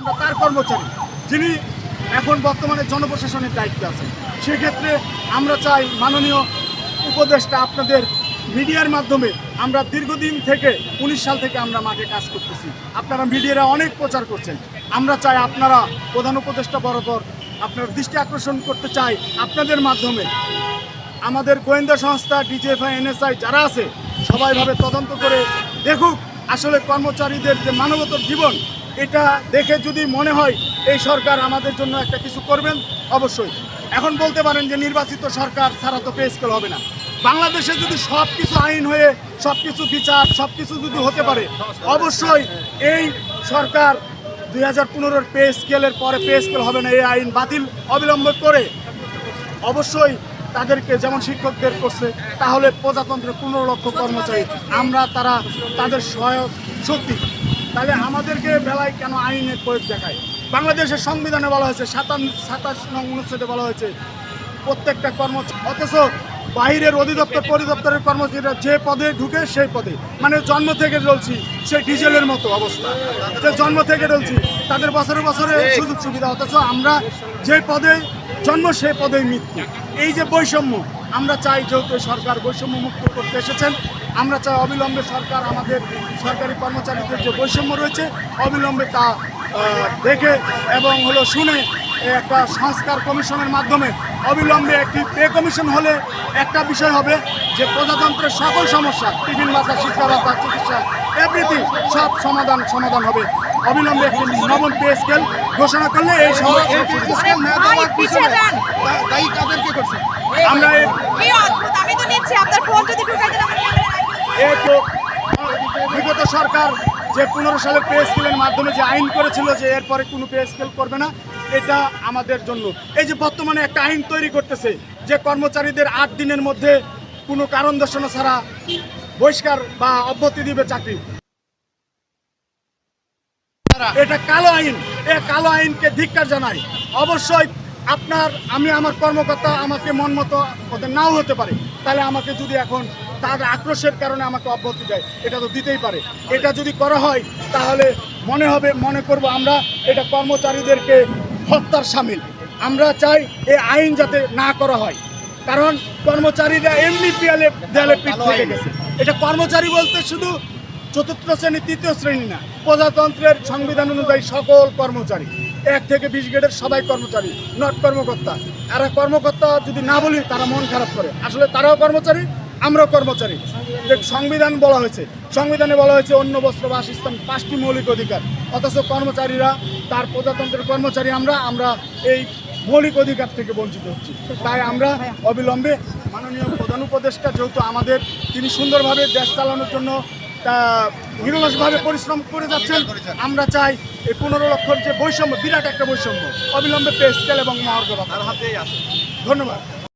আমরা তার কর্মচারী, যিনি এখন বর্তমানে জনপ্রশাসনের দায়িত্বে আছেন। সেক্ষেত্রে আমরা চাই মাননীয় উপদেষ্টা আপনাদের মিডিয়ার মাধ্যমে আমরা দীর্ঘদিন থেকে, উনিশ সাল থেকে আমরা মাঠে কাজ করতেছি। আপনারা মিডিয়ারা অনেক প্রচার করছেন। আমরা চাই আপনারা প্রধান উপদেষ্টা বরাবর আপনার দৃষ্টি আকর্ষণ করতে চাই আপনাদের মাধ্যমে। আমাদের গোয়েন্দা সংস্থা, ডিজিএফআই, এনএসআই যারা আছে সবাইভাবে তদন্ত করে দেখুক আসলে কর্মচারীদের যে মানবতর জীবন এটা দেখে যদি মনে হয় এই সরকার আমাদের জন্য একটা কিছু করবেন, অবশ্যই। এখন বলতে পারেন যে নির্বাচিত সরকার ছাড়া তো পে স্কেল হবে না। বাংলাদেশে যদি সব কিছু আইন হয়ে সব কিছু বিচার সব কিছু যদি হতে পারে, অবশ্যই এই সরকার দুই হাজার পনেরোর পে স্কেলের পরে পে স্কেল হবে না, এই আইন বাতিল অবিলম্বে করে অবশ্যই তাদেরকে যেমন শিক্ষকদের করছে, তাহলে প্রজাতন্ত্রের পনেরো লক্ষ কর্মচারী, আমরা তারা তাদের সহায়ক শক্তি তাহলে আমাদেরকে বেলায় কেন আইনের প্রয়োগ দেখায়? বাংলাদেশের সংবিধানে বলা হয়েছে সাতান্ন সাতাশ নং অনুচ্ছেদে বলা হয়েছে, প্রত্যেকটা কর্মচারী, অথচ বাহিরের অধিদপ্তর, পরিদপ্তরের কর্মচারীরা যে পদে ঢুকে সেই পদে। মানে জন্ম থেকে চলছি সেই ডিজেলের মতো অবস্থা। যে জন্ম থেকে চলছি, তাদের বছরে বছরে সুযোগ সুবিধা, অথচ আমরা যে পদে জন্ম, সেই পদেই মৃত্যু। এই যে বৈষম্য, আমরা চাই যেহেতু সরকার বৈষম্য মুক্ত করতে এসেছেন আমরা চাই অবিলম্বে সরকার আমাদের সরকারি কর্মচারীদের যে বৈষম্য রয়েছে অবিলম্বে তা দেখে এবং হলো শুনে একটা সংস্কার কমিশনের মাধ্যমে অবিলম্বে একটি পে কমিশন হলে একটা বিষয় হবে যে প্রজাতন্ত্রের সকল সমস্যা টিফিন ভাতা শিক্ষা ভাতা চিকিৎসা এভরিথিং সব সমাধান সমাধান হবে। অবিলম্বে একটি নবম পে স্কেল ঘোষণা করলে এই আমরা এর- কি অদ্ভুত আমি তো নিচ্ছি আপনার ফোন যদি ঢুকাই দেন আমার ক্যামেরায় এই তো বিগত সরকার যে পনেরো সালের পে স্কেলের মাধ্যমে যে আইন করেছিল যে এরপরে কোনো পে স্কেল করবে না, এটা আমাদের জন্য। এই যে বর্তমানে একটা আইন তৈরি করতেছে, যে কর্মচারীদের আট দিনের মধ্যে কোনো কারণ দর্শানো ছাড়া বহিষ্কার বা অব্যতি দিবে চাকরি। এটা কালো আইন, এ কালো আইনকে ধিক্কার জানাই অবশ্যই আপনার, আমি আমার কর্মকর্তা আমাকে মন মতো ওদের নাও হতে পারে। তাহলে আমাকে যদি এখন তার আক্রোশের কারণে আমাকে অব্যাহতি দেয়। এটা তো দিতেই পারে। এটা যদি করা হয় তাহলে মনে হবে মনে করব আমরা এটা কর্মচারীদেরকে হত্যার সামিল। আমরা চাই এই আইন যাতে না করা হয়। কারণ কর্মচারীরা এমনি পিয়ালে দেয়ালে পিঠ থেকে গেছে। এটা কর্মচারী বলতে শুধু চতুর্থ শ্রেণি তৃতীয় শ্রেণি না প্রজাতন্ত্রের সংবিধান অনুযায়ী সকল কর্মচারী এক থেকে বিশ গ্রেডের সবাই কর্মচারী নট কর্মকর্তা। এরা কর্মকর্তা যদি না বলি তারা মন খারাপ করে। আসলে তারাও কর্মচারী আমরাও কর্মচারী। যে সংবিধান বলা হয়েছে সংবিধানে বলা হয়েছে অন্য বস্ত্র বাসস্থান পাঁচটি মৌলিক অধিকার। অথচ কর্মচারীরা তার প্রজাতন্ত্রের কর্মচারী আমরা আমরা এই মৌলিক অধিকার থেকে বঞ্চিত হচ্ছি। তাই আমরা অবিলম্বে মাননীয় প্রধান উপদেষ্টা যেহেতু আমাদের তিনি সুন্দরভাবে দেশ চালানোর জন্য তা নিরলসভাবে পরিশ্রম করে যাচ্ছেন আমরা চাই এই পনেরো লক্ষর যে বৈষম্য বিরাট একটা বৈষম্য অবিলম্বে পে স্কেল এবং আসে। ধন্যবাদ।